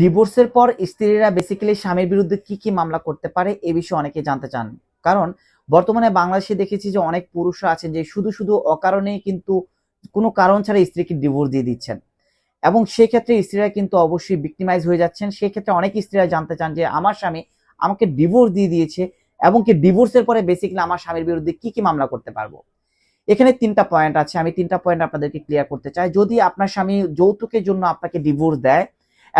ডিভোর্সের পর স্ত্রীরা বেসিক্যালি স্বামীর বিরুদ্ধে কি কি মামলা করতে পারে এ বিষয়ে অনেকে জানতে চান। কারণ বর্তমানে বাংলাদেশে দেখেছি যে অনেক পুরুষরা আছেন যে শুধু শুধু অকারণেই কিন্তু কোনো কারণ ছাড়া স্ত্রীকে ডিভোর্স দিয়ে দিচ্ছেন। এবং সেক্ষেত্রে স্ত্রীরা কিন্তু অবশ্যই ভিক্টিমাইজ হয়ে যাচ্ছেন। সেক্ষেত্রে অনেক স্ত্রীরা জানতে চান যে আমার স্বামী আমাকে ডিভোর্স দিয়ে দিয়েছে এবং কি ডিভোর্সের পরে বেসিক্যালি আমার স্বামীর বিরুদ্ধে কি কি মামলা করতে পারব। এখানে তিনটা পয়েন্ট আছে। আমি তিনটা পয়েন্ট আপনাদেরকে ক্লিয়ার করতে চাই। যদি আপনার স্বামী যৌতুকের জন্য আপনাকে ডিভোর্স দেয়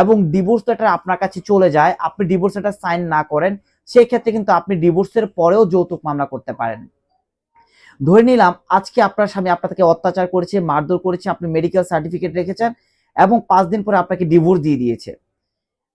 এবং ডিভোর্স লেটার আপনার কাছে চলে যায়, আপনি ডিভোর্স লেটার সাইন না করেন সেই ক্ষেত্রে কিন্তু আপনি ডিভোর্সের পরেও যৌতুক মামলা করতে পারেন। ধরে নিলাম, আজকে আপনার স্বামী আপনাকে অত্যাচার করেছে, মারধর করেছে, আপনি মেডিকেল সার্টিফিকেট রেখেছেন এবং পাঁচ দিন পরে আপনাকে ডিভোর্স দিয়ে দিয়েছে।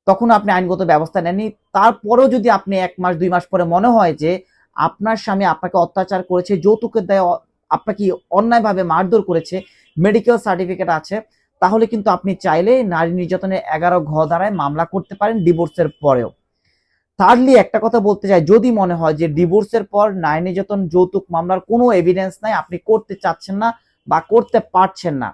তখন আপনি আইনগত ব্যবস্থা নেননি। তারপরেও যদি আপনি এক মাস, দুই মাস পরে মনে হয় যে আপনার স্বামী আপনাকে অত্যাচার করেছে, যৌতুকের দায়ে আপনাকে অন্যায়ভাবে মারধর করেছে মেডিকেল সার্টিফিকেট আছে তাহলে কিন্তু আপনি চাইলে নারী নির্যাতনের এগারো ঘ দ্বারায় মামলা করতে পারেন ডিভোর্সের পরেও। থার্ডলি একটা কথা বলতে চাই, যদি মনে হয় যে ডিভোর্সের পর নারী নির্যাতন, যৌতুক মামলার কোনো এভিডেন্স নাই, আপনি করতে চাচ্ছেন না বা করতে পারছেন না,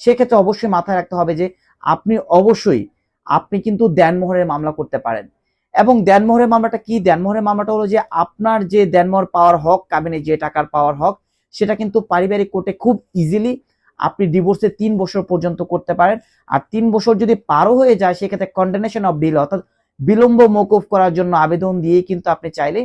সেক্ষেত্রে অবশ্যই মাথায় রাখতে হবে যে আপনি অবশ্যই, আপনি কিন্তু দেনমোহরের মামলা করতে পারেন। এবং দেনমোহরের মামলাটা কি? দেনমোহরের মামলাটা হলো যে আপনার যে দেনমোহর পাওয়ার হক কাবিনে যে টাকার পাওয়ার হক, সেটা কিন্তু পারিবারিক কোর্টে খুব ইজিলি আপনি ডিভোর্সে তিন বছর পর্যন্ত করতে পারেন। আর তিন বছর যদি পারও হয়ে যায়, সেক্ষেত্রে কন্ডেনেশন অফ ডিল অর্থাৎ বিলম্ব মৌকুফ করার জন্য আবেদন দিয়ে কিন্তু আপনি চাইলে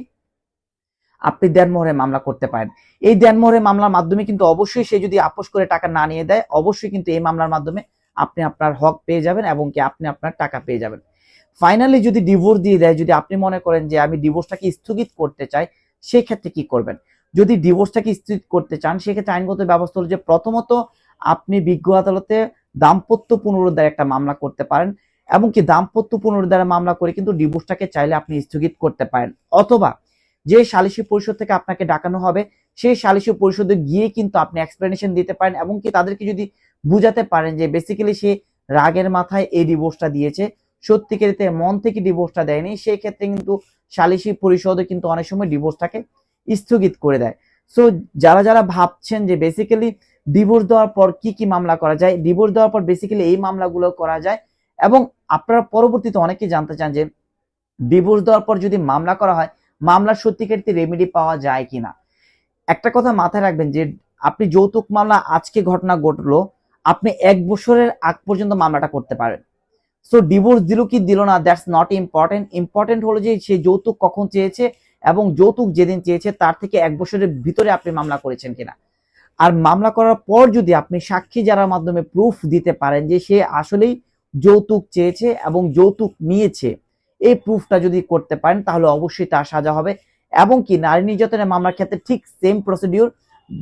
আপনি দেনমোহরে মামলা করতে পারেন। এই দেনমোহরে মামলার মাধ্যমে কিন্তু অবশ্যই সে যদি আপোষ করে টাকা না নিয়ে দেয়, অবশ্যই কিন্তু এই মামলার মাধ্যমে আপনি আপনার হক পেয়ে যাবেন এবং কি আপনি আপনার টাকা পেয়ে যাবেন। ফাইনালি যদি ডিভোর্স দিয়ে দেয়, যদি আপনি মনে করেন যে আমি ডিভোর্সটাকে স্থগিত করতে চাই সেই ক্ষেত্রে কি করবেন? যদি ডিভোর্সটাকে স্থগিত করতে চান, সেক্ষেত্রে আইনগত ব্যবস্থা হলো যে প্রথমত আপনি বিজ্ঞ আদালতে দাম্পত্য পুনরুদ্ধার একটা মামলা করতে পারেন এবং কি দাম্পত্য পুনরুদ্ধার মামলা করে কিন্তু ডিভোর্সটাকে চাইলে আপনি স্থগিত করতে পারেন। অথবা যে সালিসি পরিষদ থেকে আপনাকে ডাকানো হবে, সেই সালিসি পরিষদে গিয়ে কিন্তু আপনি এক্সপ্লেনেশন দিতে পারেন এবং কি তাদেরকে যদি বুঝাতে পারেন যে বেসিক্যালি সে রাগের মাথায় এই ডিভোর্সটা দিয়েছে, সত্যিকারিতে মন থেকে ডিভোর্সটা দেয়নি, সেই ক্ষেত্রে কিন্তু সালিসি পরিষদে কিন্তু অনেক সময় ডিভোর্সটাকে স্থগিত করে দেয়। সো যারা যারা ভাবছেন যে বেসিক্যালি ডিভোর্স দেওয়ার পর কি কি মামলা করা যায় ডিভোর্স দেওয়ার পর বেসিক্যালি এই মামলাগুলো করা যায় এবং আপনারা পরবর্তীতে অনেকে জানতে চান যে ডিভোর্স দেওয়ার পর যদি মামলা করা হয় মামলার সত্যিকারিতে রেমেডি পাওয়া যায় কিনা? একটা কথা মাথায় রাখবেন যে আপনি যৌতুক মামলা, আজকে ঘটনা ঘটলো, আপনি এক বছরের আগ পর্যন্ত মামলাটা করতে পারেন। সো ডিভোর্স দিল কি দিল না দ্যাটস নট ইম্পর্টেন্ট ইম্পর্টেন্ট হলো যে সে যৌতুক কখন চেয়েছে এবং যৌতুক যেদিন চেয়েছে, তার থেকে এক বছরের ভিতরে আপনি মামলা করেছেন কিনা। আর মামলা করার পর যদি আপনি সাক্ষী যারার মাধ্যমে প্রুফ দিতে পারেন যে সে আসলেই যৌতুক চেয়েছে এবং যৌতুক নিয়েছে, এই প্রুফটা যদি করতে পারেন, তাহলে অবশ্যই তার সাজা হবে। এবং কি, নারী নির্যাতনের মামলার ক্ষেত্রে ঠিক সেম প্রসিডিউর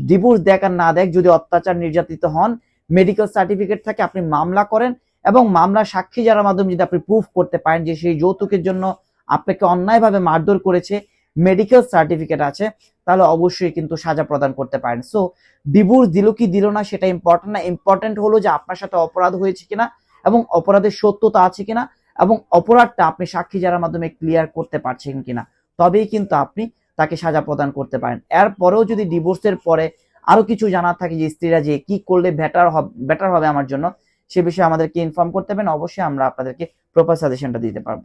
ডিভোর্স দেখ আর না দেখ, যদি অত্যাচার নির্যাতিত হন মেডিকেল সার্টিফিকেট থাকে, আপনি মামলা করেন এবং মামলার সাক্ষী যারার মাধ্যমে যদি আপনি প্রুফ করতে পারেন যে সেই যৌতুকের জন্য আপনাকে অন্যায়ভাবে মারধর করেছে মেডিকেল সার্টিফিকেট আছে, তাহলে অবশ্যই কিন্তু সাজা প্রদান করতে পারেন। সো ডিভোর্স দিল কি দিল না সেটা ইম্পর্টেন্ট না ইম্পর্টেন্ট হলো যে আপনার সাথে অপরাধ হয়েছে কিনা এবং অপরাধের সত্যতা আছে কিনা এবং অপরাধটা আপনি সাক্ষী যারার মাধ্যমে ক্লিয়ার করতে পারছেন কিনা। তবেই কিন্তু আপনি তাকে সাজা প্রদান করতে পারেন। এরপরেও যদি ডিভোর্সের পরে আরও কিছু জানার থাকে যে স্ত্রীরা যে কি করলে বেটার হবে বেটার হবে আমার জন্য, সে বিষয়ে আমাদেরকে ইনফর্ম করতে পারেন। অবশ্যই আমরা আপনাদেরকে প্রপার সাজেশনটা দিতে পারব।